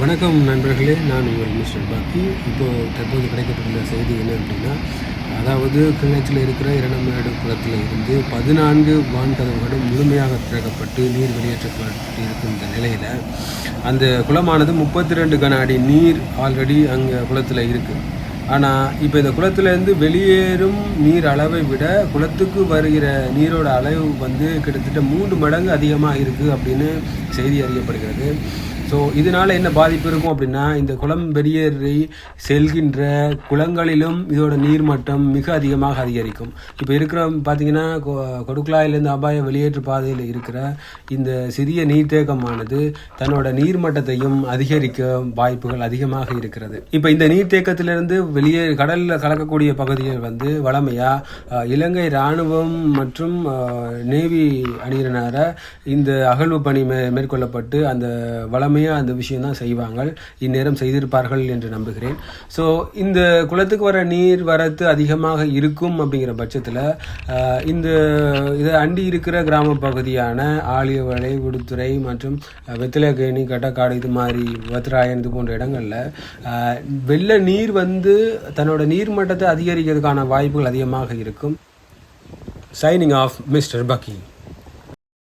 வணக்கம் நண்பர்களே நான் உங்கள் மிஸ்டர் பாக்கி. இப்போது தற்போது கிடைக்கப்பட்டுள்ள செய்தி என்ன அப்படின்னா அதாவது கிளர்ச்சியில் இருக்கிற இரண்டமேடு குளத்தில் இருந்து பதினான்கு வான் கதவுகளும் முழுமையாக திறக்கப்பட்டு நீர் வெளியேற்றப்பட்டு இருக்கும் இந்த நிலையில் அந்த குளமானது முப்பத்தி ரெண்டு கன அடி நீர் ஆல்ரெடி அங்கே குளத்தில் இருக்குது ஆனால் இப்போ இந்த குளத்துலேருந்து வெளியேறும் நீர் அளவை விட குளத்துக்கு வருகிற நீரோட அளவு வந்து கிட்டத்தட்ட மூன்று மடங்கு அதிகமாக இருக்குது அப்படின்னு செய்தி அறியப்படுகிறது. ஸோ இதனால் என்ன பாதிப்பு இருக்கும் அப்படின்னா இந்த குளம் வெளியேறி செல்கின்ற குளங்களிலும் இதோட நீர்மட்டம் மிக அதிகமாக அதிகரிக்கும். இப்போ இருக்கிற பார்த்தீங்கன்னா கொ- கொடுக்குழாயிலேருந்து அபாய வெளியேற்று பாதையில் இருக்கிற இந்த சிறிய நீர்த்தேக்கமானது தன்னோட நீர்மட்டத்தையும் அதிகரிக்க வாய்ப்புகள் அதிகமாக இருக்கிறது. இப்போ இந்த நீர்த்தேக்கத்திலிருந்து வெளியே கடலில் கலக்கக்கூடிய பகுதிகள் வந்து வளமையாக இலங்கை இராணுவம் மற்றும் நேவி அணியினர இந்த அகழ்வு பணி மே மேற்கொள்ளப்பட்டு அந்த வளமையாக அந்த விஷயம் தான் செய்வாங்க இந்நேரம் செய்திருப்பார்கள் என்று நம்புகிறேன். ஸோ இந்த குளத்துக்கு வர நீர் வரத்து அதிகமாக இருக்கும் அப்படிங்கிற பட்சத்தில் இந்த இதை அண்டி இருக்கிற கிராம பகுதியான ஆலியவளை உடுத்துறை மற்றும் வெத்திலகேணி கட்டக்காடு இது மாதிரி வத்ராயன் இது போன்ற இடங்களில் வெள்ள நீர் வந்து தன்னோட நீர் மட்டத்தை அதிகரிக்கிறதுக்கான வாய்ப்புகள் அதிகமாக இருக்கும். சைனிங் ஆஃப் மிஸ்டர் பக்கி